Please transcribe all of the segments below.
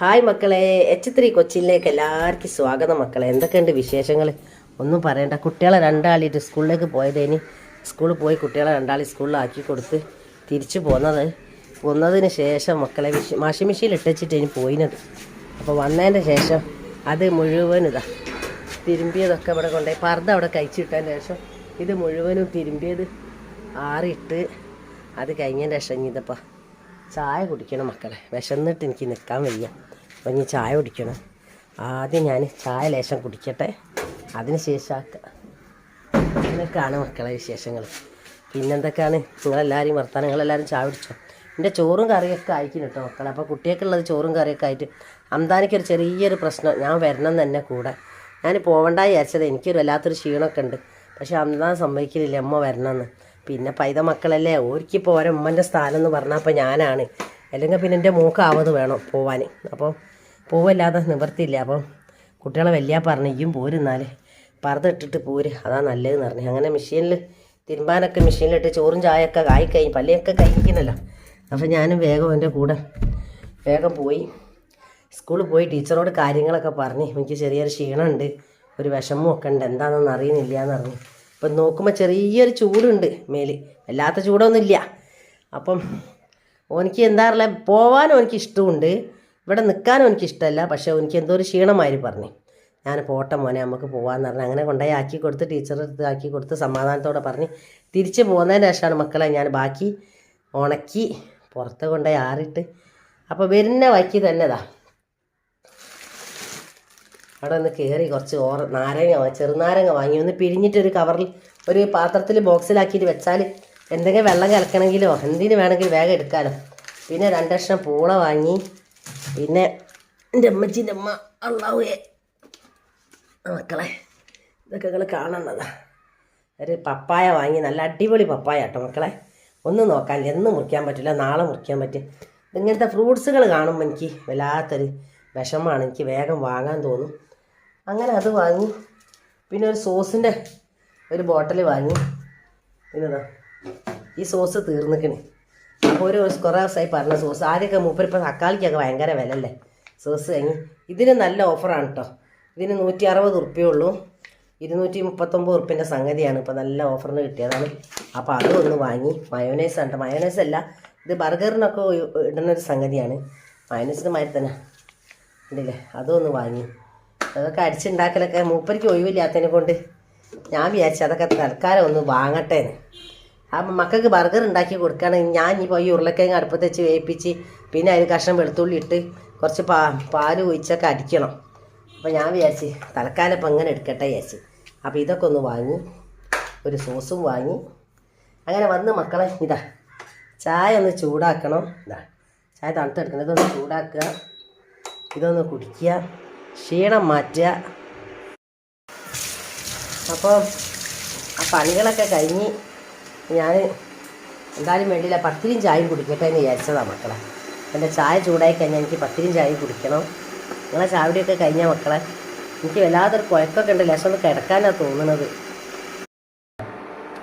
Hi മക്കളെ H three കൊച്ചിയിലേക്ക് എല്ലാവർക്കും സ്വാഗതം മക്കളെ. എന്തൊക്കെയുണ്ട് വിശേഷങ്ങൾ ഒന്നും പറയണ്ട. കുട്ടികളെ രണ്ടാളിട്ട് സ്കൂളിലേക്ക് പോയതേന് സ്കൂളിൽ പോയി കുട്ടികളെ രണ്ടാളി സ്കൂളിലാക്കി കൊടുത്ത് തിരിച്ചു പോന്നത്. പോന്നതിന് ശേഷം മക്കളെ വിഷ വാഷിംഗ് മെഷീനിൽ ഇട്ടുവെച്ചിട്ട് ഇനി പോയിനത്. അപ്പോൾ വന്നതിന്റെ ശേഷം അത് മുഴുവൻ ഇതാ തിരുമ്പിയതൊക്കെ ഇവിടെ കൊണ്ടുപോയി. പർദ്ദ അവിടെ കഴിച്ചിട്ടതിന് ശേഷം ഇത് മുഴുവനും തിരുമ്പിയത് ആറിയിട്ട് അത് കഴിഞ്ഞതിന്റെ ശേഷം ഇതപ്പോൾ ചായ കുടിക്കണം മക്കളെ. വിശന്നിട്ട് എനിക്ക് നിൽക്കാൻ വയ്യ. അപ്പം ഇനി ചായ കുടിക്കണം. ആദ്യം ഞാൻ ചായ ലേശം കുടിക്കട്ടെ. അതിന് ശേഷം അങ്ങനെയൊക്കെയാണ് മക്കളെ വിശേഷങ്ങൾ. പിന്നെന്തൊക്കെയാണ്? നിങ്ങളെല്ലാവരും വർത്താനം നിങ്ങളെല്ലാവരും ചായ കുടിച്ചോ? എന്റെ ചോറും കറിയൊക്കെ അയക്കുന്നു കേട്ടോ മക്കളെ. അപ്പോൾ കുട്ടിയൊക്കെയുള്ളത് ചോറും കറിയൊക്കെ ആയിട്ട് അന്താനിക്കൊരു ചെറിയൊരു പ്രശ്നം. ഞാൻ വരണം തന്നെ കൂടെ. ഞാൻ പോവണ്ട വിചാരിച്ചത്. എനിക്കൊരു വല്ലാത്തൊരു ക്ഷീണമൊക്കെ ഉണ്ട്. പക്ഷേ അന്താൻ സമ്മതിക്കലില്ല. അമ്മ വരണമെന്ന് പിന്നെ പൈത മക്കളല്ലേ ഓരിക്കിപ്പോൾ ഓരോ ഉമ്മന്റെ സ്ഥാനം എന്ന് പറഞ്ഞാൽ അപ്പോൾ ഞാനാണ്. അല്ലെങ്കിൽ പിന്നെ എന്റെ മൂക്കാവത് വേണം പോവാൻ അപ്പോൾ പോവല്ലാതെ നിവർത്തിയില്ല. അപ്പം കുട്ടികളെ വലിയ പറഞ്ഞു ഇയും പോരുന്നാൽ പറതിട്ടിട്ട് പോര്. അതാ നല്ലതെന്ന് പറഞ്ഞു. അങ്ങനെ മെഷീനിൽ തിരുമ്പാനൊക്കെ മെഷീനിലിട്ട് ചോറും ചായയൊക്കെ ആയി കഴിഞ്ഞ് പള്ളിയൊക്കെ കഴിക്കണല്ലോ അപ്പോൾ ഞാനും വേഗം എന്റെ കൂടെ വേഗം പോയി സ്കൂളിൽ പോയി ടീച്ചറോട് കാര്യങ്ങളൊക്കെ പറഞ്ഞ്. എനിക്ക് ചെറിയൊരു ക്ഷീണമുണ്ട്. ഒരു വിഷമമൊക്കെ ഉണ്ട്. എന്താണെന്നൊന്നും അറിയുന്നില്ല എന്ന് പറഞ്ഞു. അപ്പം നോക്കുമ്പോൾ ചെറിയൊരു ചൂടുണ്ട് മേൽ. വല്ലാത്ത ചൂടൊന്നുമില്ല. അപ്പം ഓനിക്ക് എന്താ പറയുക പോവാനും എനിക്ക് ഇഷ്ടമുണ്ട്. ഇവിടെ നിൽക്കാനും എനിക്ക് ഇഷ്ടമല്ല. പക്ഷേ എനിക്ക് എന്തോ ഒരു ക്ഷീണമായി പറഞ്ഞു. ഞാൻ പോട്ടെ മോനെ നമുക്ക് പോകാമെന്ന് പറഞ്ഞു. അങ്ങനെ കൊണ്ടുപോയി ആക്കി കൊടുത്ത് ടീച്ചർ അടുത്ത് ആക്കി കൊടുത്ത് സമാധാനത്തോടെ പറഞ്ഞ് തിരിച്ച് പോകുന്നതിന് ശേഷമാണ് മക്കളെ ഞാൻ ബാക്കി ഉണക്കി പുറത്ത് കൊണ്ടുപോയി ആറിയിട്ട് അപ്പോൾ വരുന്ന വയ്ക്ക് തന്നെതാ അവിടെ ഒന്ന് കയറി കുറച്ച് ഓറ നാരങ്ങ ചെറുനാരങ്ങ വാങ്ങി. ഒന്ന് പിഴിഞ്ഞിട്ട് ഒരു കവറിൽ ഒരു പാത്രത്തിൽ ബോക്സിലാക്കിയിട്ട് വെച്ചാൽ എന്തെങ്കിലും വെള്ളം കലക്കണമെങ്കിലോ എന്തിനു വേണമെങ്കിലും വേഗം എടുക്കാമല്ലോ പിന്നെ രണ്ട് ലക്ഷം പൂള വാങ്ങി. പിന്നെ എന്റെ അമ്മച്ചിന്റെ അമ്മ അള്ളാവേ. മക്കളെ ഇതൊക്കെ നിങ്ങൾ കാണണതാ ഒരു പപ്പായ വാങ്ങി. നല്ല അടിപൊളി പപ്പായ കേട്ടോ മക്കളെ. ഒന്ന് നോക്കാൻ എന്ന് മുറിക്കാൻ പറ്റില്ല നാളെ മുറിക്കാൻ പറ്റും. ഇങ്ങനത്തെ ഫ്രൂട്ട്സുകൾ കാണുമ്പോൾ എനിക്ക് വല്ലാത്തൊരു വിഷമാണ് എനിക്ക് വേഗം വാങ്ങാൻ തോന്നും. അങ്ങനെ അത് വാങ്ങി. പിന്നെ ഒരു സോസിന്റെ ഒരു ബോട്ടിൽ വാങ്ങി. പിന്നെതാ ഈ സോസ് തീർന്നിക്കണേ. അപ്പോൾ ഒരു കുറേ ദിവസമായി പറഞ്ഞ സോസ്. ആദ്യമൊക്കെ മൂപ്പർ ഇപ്പോൾ തക്കാളിക്കൊക്കെ ഭയങ്കര വില അല്ലേ സോസ് കഴിഞ്ഞു. ഇതിന് നല്ല ഓഫറാണ് കേട്ടോ ഇതിന് നൂറ്റി അറുപത് ഉറുപ്പ്യേ ഉള്ളൂ. ഇരുന്നൂറ്റി മുപ്പത്തൊമ്പത് ഉറുപ്പ്യന്റെ സംഗതിയാണ്. ഇപ്പോൾ നല്ല ഓഫറിന് കിട്ടിയതാണ്. അപ്പോൾ അതും ഒന്ന് വാങ്ങി. മയോനൈസ് ആണ് മയോനൈസ് അല്ല ഇത് ബർഗറിനൊക്കെ ഇടുന്ന ഒരു സംഗതിയാണ്. മയോനൈസിന് മാതിരി തന്നെ. ഉണ്ടല്ലേ അതും ഒന്ന് വാങ്ങി. അതൊക്കെ അടിച്ചുണ്ടാക്കലൊക്കെ മൂപ്പരിക്ക് ഒഴിവില്ലാത്തതിനെ കൊണ്ട് ഞാൻ വിചാരിച്ചു അതൊക്കെ തൽക്കാലം ഒന്ന് വാങ്ങട്ടെ ആ മക്കൾക്ക് ബർഗർ ഉണ്ടാക്കി കൊടുക്കുകയാണെങ്കിൽ ഞാൻ ഇപ്പോൾ ഈ ഉരുളക്കിഴങ്ങ് അടുപ്പത്ത് വെച്ച് വേവിപ്പിച്ച് പിന്നെ അതിൽ കഷ്ണം വെളുത്തുള്ളി ഇട്ട് കുറച്ച് പാ പാൽ ഒഴിച്ചൊക്കെ അടിക്കണം. അപ്പോൾ ഞാൻ വിചാരിച്ച് തൽക്കാലം ഇപ്പം അങ്ങനെ എടുക്കട്ടെ വിചാരിച്ച്. അപ്പോൾ ഇതൊക്കെ ഒന്ന് വാങ്ങി ഒരു സോസും വാങ്ങി. അങ്ങനെ വന്ന് മക്കളെ ഇതാ ചായ ഒന്ന് ചൂടാക്കണം. ഇതാ ചായ തണുത്തെടുക്കണം. ഇതൊന്ന് ചൂടാക്കുക. ഇതൊന്ന് കുടിക്കുക. ക്ഷീണം മാറ്റുക. അപ്പോൾ ആ പണികളൊക്കെ കഴിഞ്ഞ് ഞാൻ എന്തായാലും വേണ്ടിയില്ല പത്തിരിയും ചായയും കുടിക്കട്ടെ എന്ന് വിചാരിച്ചതാണ് മക്കളെ. എന്റെ ചായ ചൂടായി കഴിഞ്ഞാൽ എനിക്ക് പത്തിരിയും ചായയും കുടിക്കണം. നിങ്ങളെ ചാവടിയൊക്കെ കഴിഞ്ഞാൽ മക്കളെ. എനിക്ക് വല്ലാത്തൊരു കുഴക്കൊക്കെ ഉണ്ട് ലക്ഷം ഒന്ന് കിടക്കാനാണ് തോന്നുന്നത്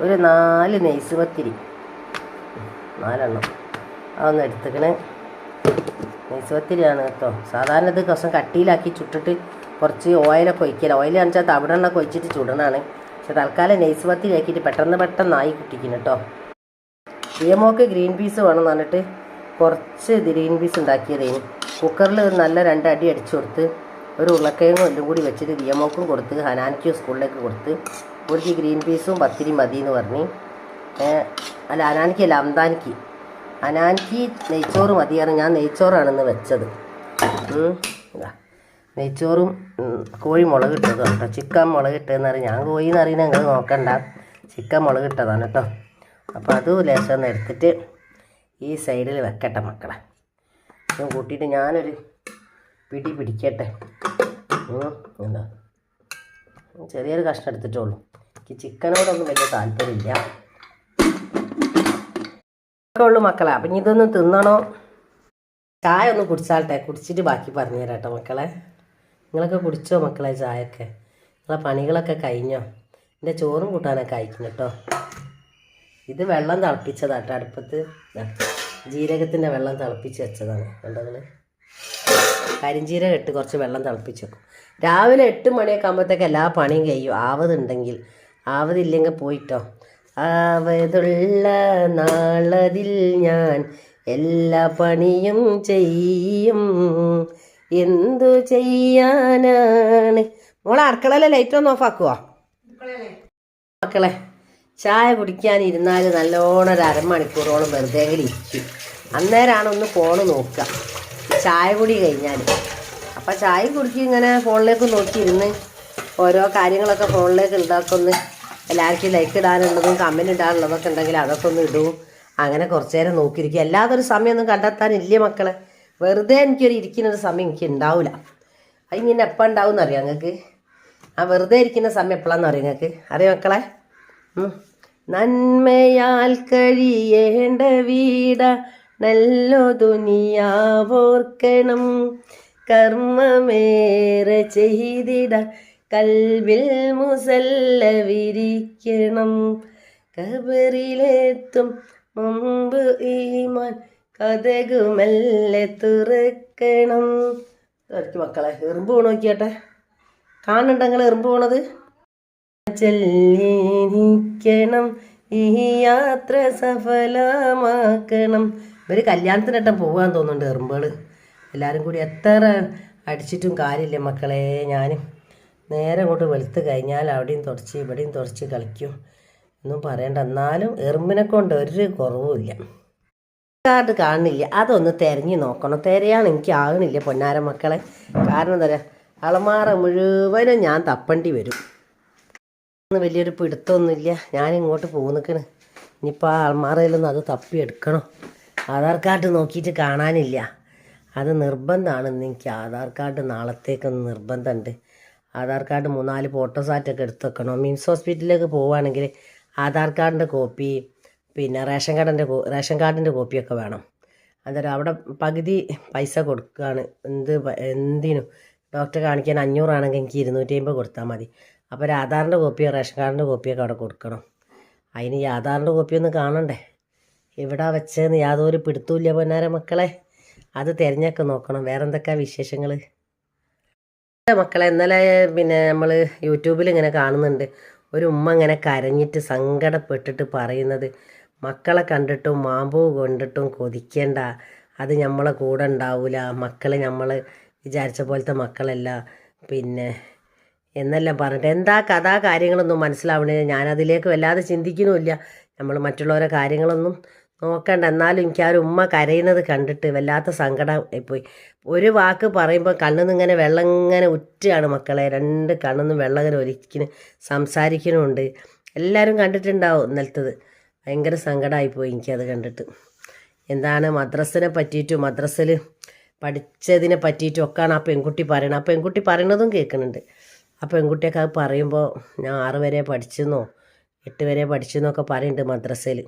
ഒരു നാല് നെയ്സ് പത്തിരി. നാലെണ്ണം. അതൊന്ന് എടുത്തേക്കണേ. നെയ്സ് പത്തിരിയാണ് കേട്ടോ. സാധാരണ ഇത് കുറച്ച് കട്ടിയിലാക്കി ചുട്ടിട്ട് കുറച്ച് ഓയിലൊക്കെ ഒഴിക്കില്ല ഓയിൽ കാണിച്ചാൽ തവിടെണ്ണൊക്കെ ഒഴിച്ചിട്ട് ചുടണാണ്. പക്ഷെ തൽക്കാലം നെയ്സുപത്തിരി ആക്കിയിട്ട് പെട്ടെന്ന് പെട്ടെന്നായി കുട്ടിക്കുന്നു കേട്ടോ. ദിയമോക്ക് ഗ്രീൻ പീസ് വേണം എന്ന് പറഞ്ഞിട്ട് കുറച്ച് ഗ്രീൻ പീസ് ഉണ്ടാക്കിയതേന്. കുക്കറിൽ നല്ല രണ്ടടി അടി അടിച്ചു കൊടുത്ത് ഒരു ഉരുളക്കിഴങ്ങും എല്ലാം കൂടി വെച്ചിട്ട് ദിയമോക്കും കൊടുത്ത് ഹനാനിക്കും സ്കൂളിലേക്ക് കൊടുത്ത് ഒരു ഗ്രീൻ പീസും പത്തിരി മതി എന്ന് പറഞ്ഞ് അല്ല ഹനാനിക്കല്ല അംദാനിക്ക് ഹനാനിക്ക് നെയ്ച്ചോറ് മതിയാണ് ഞാൻ നെയ്ച്ചോറാണെന്ന് വെച്ചത്. നെയ്ച്ചോറും കോഴി മുളക് ഇട്ടത് കേട്ടോ ചിക്കൻ മുളക് ഇട്ടതെന്ന് പറയും. ഞാൻ കോഴി എന്ന് അറിയുന്നത് നിങ്ങൾ നോക്കണ്ട. ചിക്കൻ മുളക് ഇട്ടതാണ് കേട്ടോ അപ്പോൾ അത് ലേശം ഒന്ന് എടുത്തിട്ട് ഈ സൈഡിൽ വെക്കട്ടെ മക്കളെ. ഇതും കൂട്ടിയിട്ട് ഞാനൊരു പിടി പിടിക്കട്ടെ. എന്താ ചെറിയൊരു കഷ്ണം എടുത്തിട്ടുള്ളൂ എനിക്ക് ചിക്കനോടൊന്നും വലിയ താല്പര്യമില്ല. ഉള്ളൂ മക്കളെ. അപ്പം ഇതൊന്നും തിന്നണോ? ചായ ഒന്ന് കുടിച്ചാലട്ടെ. കുടിച്ചിട്ട് ബാക്കി പറഞ്ഞു തരാട്ടോ മക്കളെ. നിങ്ങളൊക്കെ കുടിച്ചോ മക്കളെ ചായയൊക്കെ? നിങ്ങളെ പണികളൊക്കെ കഴിഞ്ഞോ? എന്റെ ചോറും കൂട്ടാനൊക്കെ അയക്കുന്നു കേട്ടോ. ഇത് വെള്ളം തിളപ്പിച്ചതാട്ടോ അടുപ്പത്ത്. ജീരകത്തിന്റെ വെള്ളം തിളപ്പിച്ച് വെച്ചതാണ്. കണ്ടോ നിങ്ങൾ കരിഞ്ചീരകം ഇട്ട് കുറച്ച് വെള്ളം തിളപ്പിച്ച് വെക്കും. രാവിലെ എട്ട് മണിയൊക്കെ ആകുമ്പോഴത്തേക്ക് എല്ലാ പണിയും കഴിയും. ആവതുണ്ടെങ്കിൽ. ആവതില്ലെങ്കിൽ പോയിട്ടോ. ആവതുള്ള നാളതിൽ ഞാൻ എല്ലാ പണിയും ചെയ്യും. എന്തു ചെയ്യാനാണ്? മോളെ അടുക്കളയിലെ ലൈറ്റ് ഒന്ന് ഓഫ് ആക്കുവോ? മക്കളെ ചായ കുടിക്കാനിരുന്നാൽ നല്ലോണം ഒരു അരമണിക്കൂറോളം വെറുതെ ഇരിക്കും. അന്നേരമാണ് ഒന്ന് ഫോണ് നോക്കുക. ചായ കുടി കഴിഞ്ഞാൽ. അപ്പം ചായ കുടിച്ച് ഇങ്ങനെ ഫോണിലേക്ക് നോക്കിയിരുന്ന് ഓരോ കാര്യങ്ങളൊക്കെ ഫോണിലേക്ക് ഉണ്ടാക്കൊന്ന് എല്ലാവർക്കും ലൈക്ക് ഇടാനുള്ളതും കമന്റ് ഇടാനുള്ളതൊക്കെ ഉണ്ടെങ്കിൽ അതൊക്കെ ഒന്ന് ഇടൂ. അങ്ങനെ കുറച്ച് നേരം നോക്കിയിരിക്കും അല്ലാതെ ഒരു സമയമൊന്നും കണ്ടെത്താനില്ല മക്കളെ. വെറുതെ എനിക്കൊരു ഇരിക്കുന്ന ഒരു സമയം എനിക്ക് ഉണ്ടാവില്ല അത് ഇങ്ങനെ എപ്പോൾ ഉണ്ടാവും എന്നറിയാം നിങ്ങൾക്ക്? ആ വെറുതെ ഇരിക്കുന്ന സമയം എപ്പോഴാണെന്ന് അറിയാം നിങ്ങൾക്ക്? അറിയാം മക്കളെ? നന്മയാൽ കഴിയേണ്ട വീട നല്ലോ ദുനിയാവോർക്കണം കർമ്മമേറെ ചെയ്തിട കൽവിൽ മുസല്ല വിരിക്കണം കബറിലെത്തും മുമ്പ് ഈമാൻ കഥകുമല്ലേ തുറക്കണം. ഇറക്കി മക്കളെ എറുമ്പ് പോണ നോക്കിയാട്ടെ. കാണണ്ട നിങ്ങൾ എറുമ്പ് പോണത് ചൊല്ലിരിക്കണം ഈ യാത്ര സഫലമാക്കണം. ഇവർ കല്യാണത്തിനട്ടം പോകാൻ തോന്നുന്നുണ്ട് എറുമ്പുകൾ എല്ലാവരും കൂടി എത്ര അടിച്ചിട്ടും കാര്യമില്ല മക്കളെ ഞാൻ നേരെ അങ്ങോട്ട് വെളുത്ത് കഴിഞ്ഞാൽ അവിടെയും തുടച്ച് ഇവിടെയും തുടച്ച് കളിക്കും. ഒന്നും പറയണ്ട. എന്നാലും എറുമ്പിനെ കൊണ്ട് ഒരു കുറവുമില്ല കാർഡ് കാണുന്നില്ല. അതൊന്ന് തിരഞ്ഞു നോക്കണം. തിരയാണ് എനിക്ക് ആകണില്ല പൊന്നാര മക്കളെ. കാരണം എന്താ പറയുക അളമാറ മുഴുവനും ഞാൻ തപ്പണ്ടി വരും. വലിയൊരു പിടുത്തമൊന്നുമില്ല ഞാൻ ഇങ്ങോട്ട് പോകുന്നിക്കണ് ഇനിയിപ്പോൾ ആ അൾമാറയിലൊന്നും അത് തപ്പി എടുക്കണം. ആധാർ കാർഡ് നോക്കിയിട്ട് കാണാനില്ല. അത് നിർബന്ധമാണ് എനിക്ക്. ആധാർ കാർഡ് നാളത്തേക്കൊന്ന് നിർബന്ധമുണ്ട്. ആധാർ കാർഡ് മൂന്നാൽ ഫോട്ടോസാറ്റൊക്കെ എടുത്ത് വെക്കണം. മിംസ് ഹോസ്പിറ്റലിലേക്ക് പോവുകയാണെങ്കിൽ ആധാർ കാർഡിന്റെ കോപ്പി പിന്നെ റേഷൻ കാർഡിന്റെ റേഷൻ കാർഡിന്റെ കോപ്പിയൊക്കെ വേണം. അന്നേരം അവിടെ പകുതി പൈസ കൊടുക്കുകയാണ്. എന്ത് എന്തിനും. ഡോക്ടറെ കാണിക്കാൻ അഞ്ഞൂറാണെങ്കിൽ എനിക്ക് ഇരുന്നൂറ്റി അമ്പത് കൊടുത്താൽ മതി. അപ്പോൾ ഒരു ആധാറിന്റെ കോപ്പിയോ റേഷൻ കാർഡിന്റെ കോപ്പിയൊക്കെ അവിടെ കൊടുക്കണം. അതിന് ഈ ആധാറിന്റെ കോപ്പിയൊന്നും കാണണ്ടേ? എവിടെ വെച്ചതെന്ന് യാതൊരു പിടുത്തമില്ല പൊന്നാര മക്കളെ. അത് തിരഞ്ഞൊക്കെ നോക്കണം. വേറെ എന്തൊക്കെയാ വിശേഷങ്ങൾ മക്കളെ ഇന്നലെ പിന്നെ നമ്മൾ യൂട്യൂബിൽ ഇങ്ങനെ കാണുന്നുണ്ട്. ഒരു ഉമ്മ ഇങ്ങനെ കരഞ്ഞിട്ട് സങ്കടപ്പെട്ടിട്ട് പറയുന്നത് മക്കളെ കണ്ടിട്ടും മാമ്പൂ കൊണ്ടിട്ടും കൊതിക്കേണ്ട. അത് നമ്മളെ കൂടെ ഉണ്ടാവില്ല മക്കൾ നമ്മൾ വിചാരിച്ച പോലത്തെ മക്കളല്ല. പിന്നെ എന്നെല്ലാം പറഞ്ഞിട്ട് എന്താ കഥാ കാര്യങ്ങളൊന്നും മനസ്സിലാവണില്ല. ഞാനതിലേക്ക് വല്ലാതെ ചിന്തിക്കുന്നുമില്ല. നമ്മൾ മറ്റുള്ളവരെ കാര്യങ്ങളൊന്നും നോക്കണ്ട എന്നാലും എനിക്ക് ആ ഒരു ഉമ്മ കരയുന്നത് കണ്ടിട്ട് വല്ലാത്ത സങ്കടം പോയി ഒരു വാക്ക് പറയുമ്പോൾ കണ്ണിന്ന് ഇങ്ങനെ വെള്ളം ഇങ്ങനെ ഉറ്റാണ് മക്കളെ. രണ്ട് കണ്ണിന്ന് വെള്ളം ഇങ്ങനെ ഒലിക്കുന്നു സംസാരിക്കണമുണ്ട് എല്ലാവരും കണ്ടിട്ടുണ്ടാവും ഇന്നലത്തത്. ഭയങ്കര സങ്കടമായിപ്പോയി എനിക്കത് കണ്ടിട്ട്. എന്താണ് മദ്രസിനെ പറ്റിയിട്ടും മദ്രസ്സിൽ പഠിച്ചതിനെ പറ്റിയിട്ടും ഒക്കെയാണ് ആ പെൺകുട്ടി പറയണത്. ആ പെൺകുട്ടി പറയണതും കേൾക്കുന്നുണ്ട് ആ പെൺകുട്ടിയൊക്കെ അത് പറയുമ്പോൾ ഞാൻ ആറ് വരെ പഠിച്ചെന്നോ എട്ട് വരെ പഠിച്ചെന്നൊക്കെ പറയുന്നുണ്ട് മദ്രസയിൽ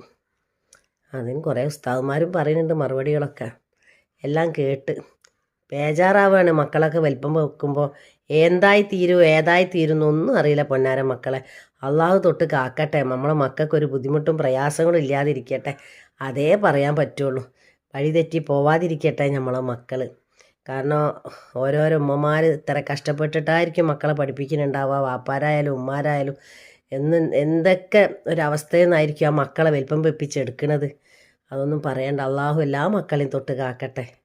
അതിന് കുറേ ഉസ്താവുമാരും പറയുന്നുണ്ട് മറുപടികളൊക്കെ. എല്ലാം കേട്ട്. ബേജാറാവുകയാണ് മക്കളൊക്കെ വലിപ്പം വെക്കുമ്പോൾ എന്തായി തീരും ഏതായി തീരും എന്നൊന്നും അറിയില്ല പൊന്നാര മക്കളെ. അള്ളാഹു തൊട്ട് കാക്കട്ടെ നമ്മളെ മക്കൾക്ക് ഒരു ബുദ്ധിമുട്ടും പ്രയാസങ്ങളും ഇല്ലാതിരിക്കട്ടെ. അതേ പറയാൻ പറ്റുള്ളൂ. വഴി തെറ്റി പോവാതിരിക്കട്ടെ നമ്മളെ മക്കൾ കാരണം ഓരോരോ ഉമ്മമാർ ഇത്ര കഷ്ടപ്പെട്ടിട്ടായിരിക്കും മക്കളെ പഠിപ്പിക്കുന്നുണ്ടാവുക. വാപ്പാരായാലും ഉമ്മാരായാലും എന്ന് എന്തൊക്കെ ഒരവസ്ഥയിൽ നിന്നായിരിക്കും ആ മക്കളെ വലിപ്പം വെപ്പിച്ചെടുക്കണത് അതൊന്നും പറയണ്ട. അള്ളാഹു എല്ലാ മക്കളെയും തൊട്ട് കാക്കട്ടെ.